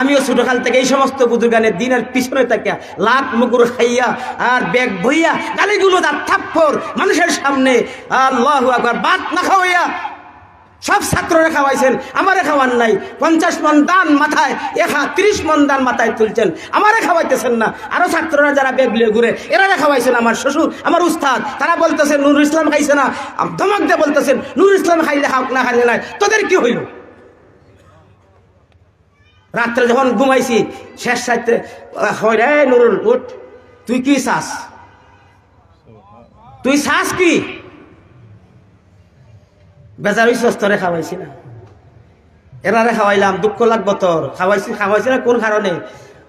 আমিও ছোটকাল থেকে এই সমস্ত বুজুর্গানের দিনের পিছনে থেকে লাখ মুগুর খাইয়া আর ব্যাগ বইয়া গালিগুলো তার থাপ্পর মানুষের সামনে আল্লাহ আকবার বাত না খাওয়াইয়া সব ছাত্ররা খাওয়াইছেন, আমারে খাওয়ান নাই। পঞ্চাশ মন দান মাথায়, এখা তিরিশ মন দান মাথায় তুলছেন। আমারে খাওয়াইতেছেন না। আরও ছাত্ররা যারা ব্যাগ লিয়ে ঘুরে, এরা খাওয়াইছেন আমার শ্বশুর, আমার উস্তাদ, তারা বলতেছেন, নুরুল ইসলাম খাইছে না। ধমক দিয়ে বলতেছেন, নুরুল ইসলাম খাইলে খাওক না খাইলে নাই। তোদের কি হইল? রাত্রে যখন ঘুমাইছি, শেষ রাত্রে হয় রে নুরুল, উঠ। তুই কি চাস? তুই চাস কি? বেজারি সস্তরে খাওয়াইছি না। এরারে খাওয়াইলাম, দুঃখ লাগবো তোর। খাওয়াইছি খাওয়াইছি না কোন কারণে?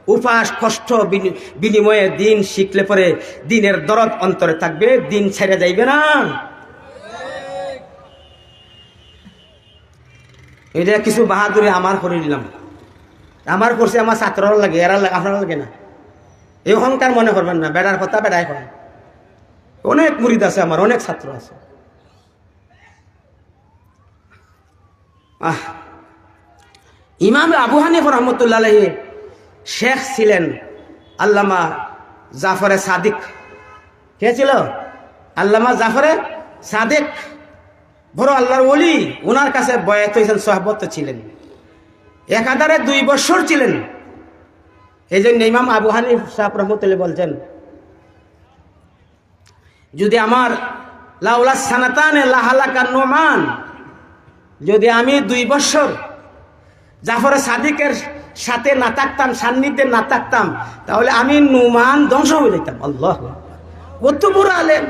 উপাস, কষ্ট, বিনি- বিনিময়ে দিন শিখলে পরে দিনের দরদ অন্তরে থাকবে, দিন ছেড়ে যাইবে না। এটা কিছু বাহাদুরি আমার করে দিলাম আমার করছে আমার ছাত্ররা লাগে এরা লাগে আপনারা লাগে না। এই অহংকার মনে করবেন না বেড়ার কথা বেড়ায় করেন অনেক মুরিদ আছে আমার অনেক ছাত্র আছে। আহ। ইমাম আবু হানিফ রহমতুল্লাহ শেখ ছিলেন আল্লামা জাফরে সাদিক কে ছিল? আল্লামা জাফরে সাদিক বড় আল্লাহর ওলি ওনার কাছে বয়াত হয়েছেন সহবত ছিলেন। একাধারে দুই বছর ছিলেন। এই জন্য ইমাম আবু হানিফ সাহেব রহমতুল্লাহ বলছেন, যদি আমার লাউলা সানাতানে লাহালাকা নোমান, যদি আমি দুই বছর জাফর সাদিকের সাথে না থাকতাম, সান্নিধ্যে না থাকতাম, তাহলে আমি নুমান ধ্বংস হয়ে যেতাম। আল্লাহ কত বড় আলেম।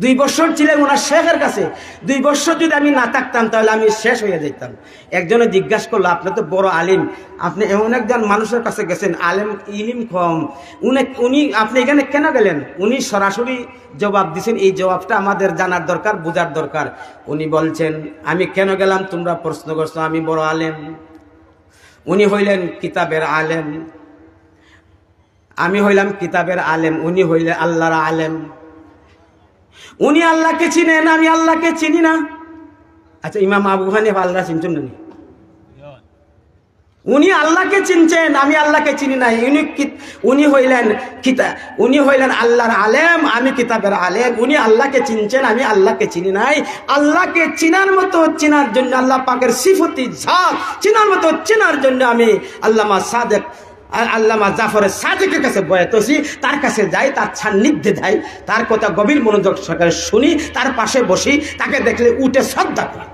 দুই বছর ছিলেন ওনার শেখের কাছে। দুই বছর যদি আমি না থাকতাম, তাহলে আমি শেষ হয়ে যেতাম। একজনে জিজ্ঞাসা করল, আপনি তো বড় আলিম। আপনি এমন একজন মানুষের কাছে গেছেন, আলেম, ইলিম কম। উনি উনি, আপনি এখানে কেন গেলেন? উনি সরাসরি জবাব দিছেন, এই জবাবটা আমাদের জানার দরকার, বোঝার দরকার। উনি বলছেন, আমি কেন গেলাম? তোমরা প্রশ্ন করছ, আমি বড় আলেম। উনি হইলেন কিতাবের আলেম। আমি হইলাম কিতাবের আলেম, উনি হইলেন আল্লাহর আলেম। উনি আল্লাহকে চিনেন আমি আল্লাহকে চিনি না। আচ্ছা ইমাম আবু হানিফ আল্লাহ চিনছেন না নি? উনি আল্লাহকে চিনছেন, আমি আল্লাহকে চিনি না। উনি উনি হইলেন কিতা উনি হইলেন আল্লাহর আলেম, আমি কিতাবের আলেম। উনি আল্লাহকে চিনছেন, আমি আল্লাহকে চিনি নাই। আল্লাহকে চিনার মতো, চিনার জন্য আল্লাহ পাকের সিফতি ঝাক চিনার মতো, চিনার জন্য আমি আল্লামা সাদেক আল্লামা জাফরের সাদেকের কাছে বয়াতছি তার কাছে যাই, তার সান্নিধ্যে যাই, তার কথা গভীর মনোযোগ সহকারে শুনি, তার পাশে বসি, তাকে দেখলে উঠে শ্রদ্ধা করি।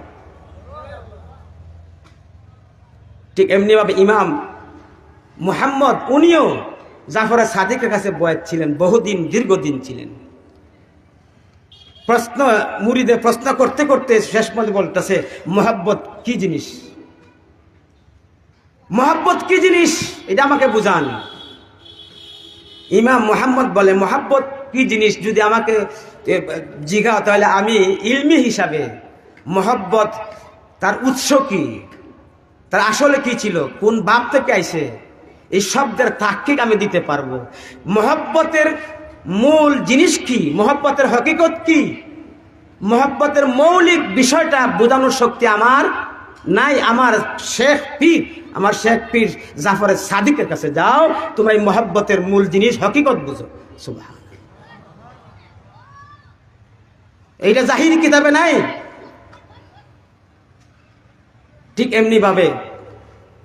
ঠিক এমনিভাবে ইমাম মুহাম্মদ, উনিও জাফরের সাদিকের কাছে বয়াত ছিলেন, বহুদিন, দীর্ঘদিন ছিলেন। প্রশ্ন মুড়িদে প্রশ্ন করতে করতে শেষ মধ্যে বলতেছে, মোহাব্বত কি জিনিস? মোহাব্বত কি জিনিস? এটা আমাকে বুঝান। ইমাম মোহাম্মদ বলে, মোহাব্বত কি জিনিস? যদি আমাকে জিজ্ঞাও তাহলে আমি ইলমি হিসাবে, মোহাব্বত তার উৎস কি? তার আসলে কি ছিল? কোন বাপ থেকে আইছে? এই শব্দের তাক্ষিক আমি দিতে পারব। মহব্বতের মূল জিনিস কি? মহব্বতের হকিকত কি? মহব্বতের মৌলিক বিষয়টা বোঝানোর শক্তি আমার নাই আমার শেখ পীর, আমার শেখ পীর জাফরের সাদিকের কাছে যাও তোমরা এই মহব্বতের মূল জিনিস হকিকত বুঝো। সুবাহ এইটা জাহির কিতাবে নাই? ঠিক এমনিভাবে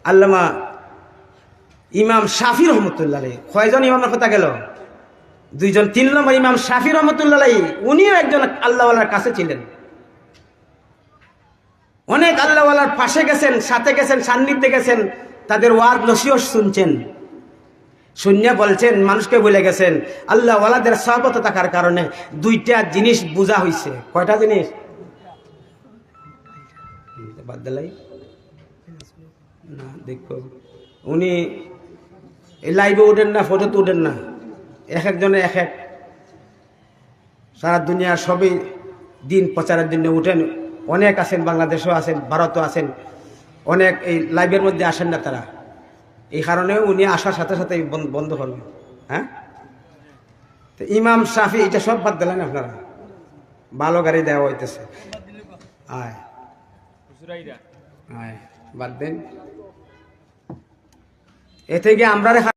আল্লামা ইমাম শাফি রহমতুল্লাহ কয়জন ইমামের কথা গেল? দুইজন, তিন নম্বর ইমাম শাফি রহমতুল্লাহ উনিও একজন আল্লাহওয়ালার কাছে ছিলেন। অনেক আল্লাহওয়ালার পাশে গেছেন, সাথে গেছেন, সান্নিধ্যে গেছেন, তাদের ওয়াদ নসিও শুনছেন। শূন্য বলছেন, মানুষকে বলে গেছেন, আল্লাহওয়ালাদের সহবত থাকার কারণে দুইটা জিনিস বোঝা হয়েছে কয়টা জিনিস? না, দেখো। উনি লাইভে উঠেন না, ফটোতে উঠেন না। এক একজনে এক এক। সারা দুনিয়া সবই দিন প্রচারের জন্য উঠেন। অনেক আছেন, বাংলাদেশও আছেন, ভারতও আছেন। অনেক এই লাইভের মধ্যে আসেন না তারা। এই কারণে উনি আসার সাথে সাথে বন- বন্ধ করবেন হ্যাঁ? তো ইমাম শাফি, এটা সব বাদ দিলেন আপনারা। ভালো গাড়ি দেওয়া হইতেছে। আয়। বাদ দেন। এ থেকে আমরা